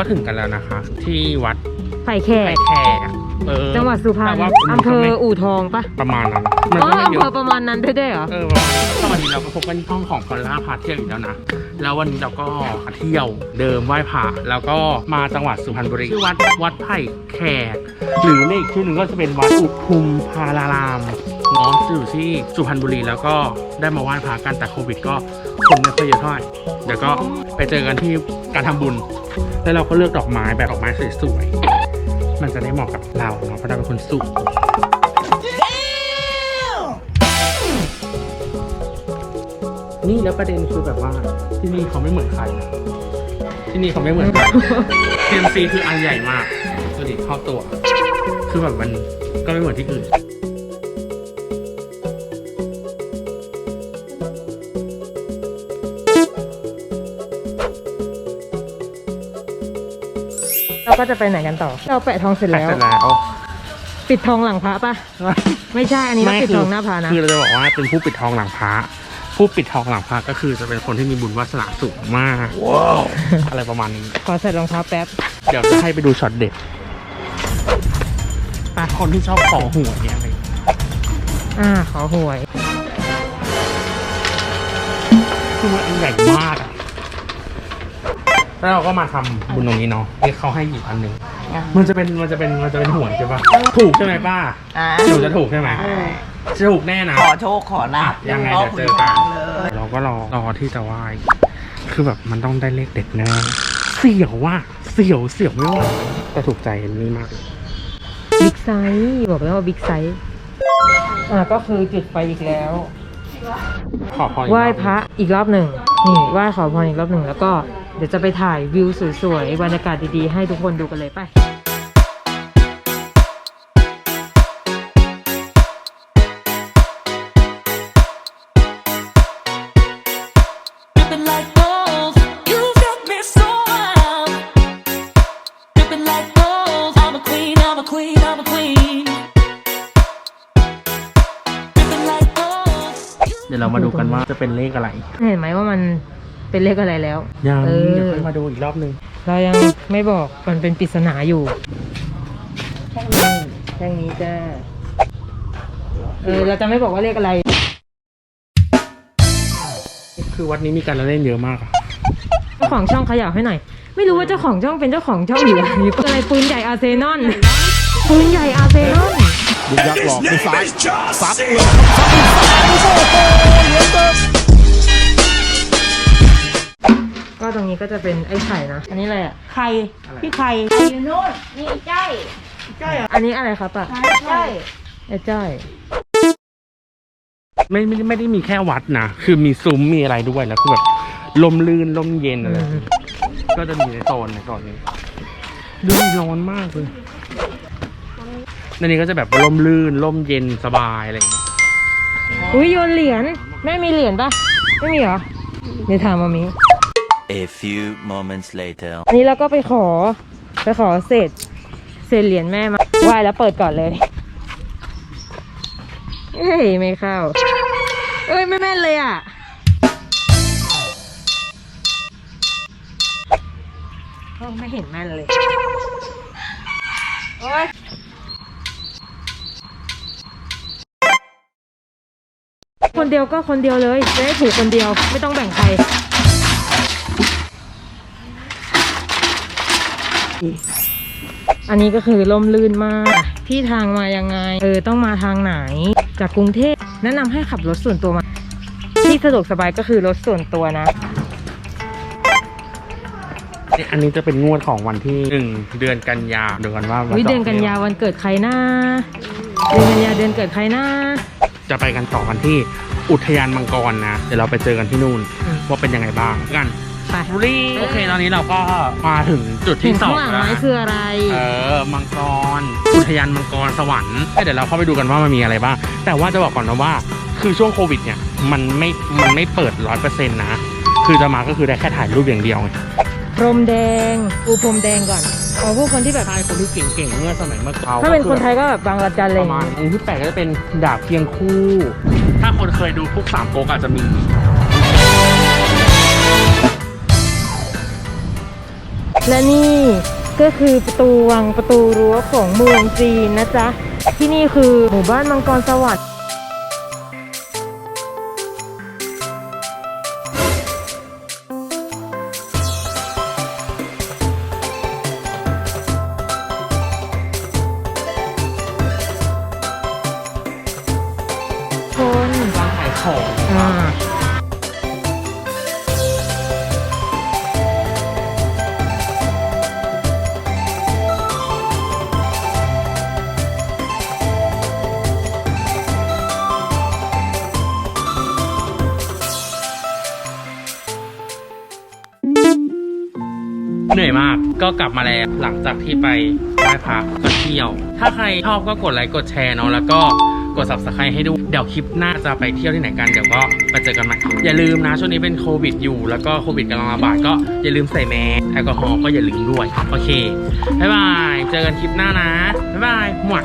ก็ถึงกันแล้วนะคะ ที่วัดไผ่แขไผ่กแขกเออจังหวัดสุพรรณแต่ว่าอำเภออู่ทองปะประมาณนั้นมันอ๋อก็ไม่อำเยเภออะประมาณนั้นด้วยได้เหรอ เออประมาณนั้นก็วันนี้เราก็พบกันที่ห้องของคอนล่าพาเที่ยวอีกแล้วนะแล้ววันนี้เราก็มาเที่ยวเดิมไหว้พระแล้วก็มาจังหวัดสุพรรณบุรีชื่อวัดวัดไผ่แขก หรือเลขชื่อหนึ่งก็จะเป็นวัดอุทุมพารารามเนาะอยู่ที่สุพรรณบุรีแล้วก็ได้มาไหว้พระกันแต่โควิดก็คนไม่ค่อยเยอะเท่าไหร่เดี๋ยวก็ไปเจอกันที่การทำบุญ แล้วเราก็เลือกดอกไม้แบบดอกไม้สวยๆ มันจะได้เหมาะกับเราเนาะเพราะเราเป็นคนสูงนี่แล้วประเด็นคือแบบว่าที่นี่เขาไม่เหมือนใครนะที่นี่เขาไม่เหมือนใคร TMC คืออันใหญ่มากดูดิเข้าตัว คือแบบมันก็ไม่เหมือนที่อื่น ก็จะไปไหนกันต่อ เราแปะทองเสร็จแล้วเสร็จแล้ว ปิดทองหลังพระปะไม่ใช่อันนี้เราปิดทองหน้าพระนะ คือเราจะบอกว่าเป็นผู้ปิดทองหลังพระผู้ปิดทองหลังพระก็คือจะเป็นคนที่มีบุญวาสนาสูงมากว้าวอะไรประมาณนี้ขอใส่รองเท้าแป๊บ เดี๋ยวจะให้ไปดูช็อตเด็ดตาคนที่ชอบขอหวยเนี่ยอะไรอ่าขอหวยคือมันอันใหญ่มากอะ แล้วเราก็มาทำบุญตรงนี้เนาะที่เขาให้หยิบอันหนึ่งมันจะเป็นมันจะเป็นมันจะเป็นหวยใช่ปะถูกใช่ไหมป้าอ่าหนูจะถูกใช่ไหมจะถูกแน่นะ ขอโชคขอลาบยังไงรเดี๋ยวเจอกันเลยเราก็รอรอที่จะไหว้คือแบบมันต้องได้เลขเด็ดแน่เสี่ยวว่าเสี่ยวเสี่ยวไม่ไหวแต่ถูกใจอันนี้มากเลยบิ๊กไซส์บอกแล้วว่าบิ๊กไซส์อ่าก็คือจุดไฟอีกแล้ว ขอพรอีกไหว้อบพระอีกรอบหนึ่งนี่ไหว้ขอพรอีกรอบหนึ่งแล้วก็ เดี๋ยวจะไปถ่ายวิวสวยๆบรรยากาศดีๆ ให้ทุกคนดูกันเลยไป Dripping like gold, you got me so wild. Dripping like gold, I'm a queen, I'm a queen, I'm a queen. Dripping like gold. เดี๋ยวเรามาดูกันว่าจะเป็นเลขอะไร เห็นไหมว่ามัน เป็นเลขอะไรแล้ว ยังเออ เดี๋ยวค่อยมาดูอีกรอบนึงเรายังไม่บอกมันเป็นปริศนาอยู่แค่นี้แค่นี้จ้าเออเราจะไม่บอกว่าเลขอะไร คือวัดนี้มีการละเล่นเยอะมากอะเจ้าของช่องเขย่าให้หน่อย ไม่รู้ว่าเจ้าของช่องเป็นเจ้าของช่องอยู่หรืออะไรปืนใหญ่อาร์เซนอลปืนใหญ่อาร์เซนอลยึกยักหลอกไปซ้ายซัดเลยก็ ตรงนี้ก็จะเป็นไอ้ไข่นะ อันนี้อะไรอะใครพี่ใครใครอยู่นู่นนี่ใจ้ใจ้เหรออันนี้อะไรครับอะใจ้ไอ้จ้อยไม่ไม่ได้ไม่ได้มีแค่วัดนะ คือมีซุ้มมีอะไรด้วยแล้วคือแบบลมลื่นลมเย็นอะไรอืมก็จะมีในโซนในโซนนี้ดูดิร้อนมากเลยในนี้ก็จะแบบลมลื่นลมเย็นสบายอะไรอย่างเงี้ยอุ้ยโยนเหรียญแม่มีเหรียญปะไม่มีเหรอเดี๋ยวถามมามี A few moments later. อันนี้เราก็ไปขอไปขอเศษเศษเหรียญแม่มาไหว้แล้วเปิดก่อนเลย เอ้ยไม่เข้า เอ้ยไม่แม่นเลยอะ โอ้ไม่เห็นแม่นเลย โอ้ยคนเดียวก็คนเดียวเลยจะได้ถูกคนเดียวไม่ต้องแบ่งใคร อันนี้ก็คือล่มลื่นมาก ที่ทางมายังไง เออต้องมาทางไหน จากกรุงเทพแนะนำให้ขับรถส่วนตัวมา ที่สะดวกสบายก็คือรถส่วนตัวนะ อันนี้จะเป็นงวดของวันที่หนึ่งเดือนกันยาเดือนว่าวัวิเดือนกันยาวันเกิดใครนะเดือนกันยาเดือนเกิดใครนะจะไปกันต่อกันที่อุทยานมังกรนะ เดี๋ยวเราไปเจอกันที่นู่นอืมว่าเป็นยังไงบ้างกัน ไปบุรีโอเคตอนนี้เราก็มาถึงจุดเห็ที่นสอข้างงหลังแล้วไหมคืออะไร เออมังกรอุทยานมังกรสวรรค์เดี๋ยวเราเข้าไปดูกันว่ามันมีอะไรบ้างแต่ว่าจะบอกก่อนนะว่า คือช่วงโควิดเนี่ยมันไม่มันไม่เปิดร้อยเปอร์เซ็นต์นะ คือจะมาก็คือได้แค่ถ่ายรูปอย่างเดียวไงพรมแดงปูพรมแดงก่อนอ๋อพวกคนที่แบบใช่คนที่เก่งๆเมื่อสมัยเมื่อเขาถ้าเป็นคนไทยก็แบบบางระจันอะไรปอย่าระงมาณเงี้ยองค์ที่แปดก็จะเป็นดาบเพียงคู่ ถ้าคนเคยดูพวกสามก๊กอาจจะมี และนี่ก็คือประตูวังประตูรั้วของเมืองจีนนะจ๊ะ ที่นี่คือหมู่บ้านมังกรสวัสดิ์ เหนื่อยมากก็กลับมาแล้วหลังจากที่ไปไหว้พระก็เที่ยว ถ้าใครชอบก็กดไลค์กดแชร์เนาะแล้วก็กด subscribe ให้ดู เดี๋ยวคลิปหน้าจะไปเที่ยวที่ไหนกัน เดี๋ยวก็ไปเจอกันใหม่อย่าลืมนะ ช่วงนี้เป็นโควิดอยู่ แล้วก็โควิดกำลังระบาดก็อย่าลืมใส่แมสแอลกอฮอล์ก็อย่าลืมด้วย โอเค บ๊ายบาย เจอกันคลิปหน้านะ บ๊ายบายหมวด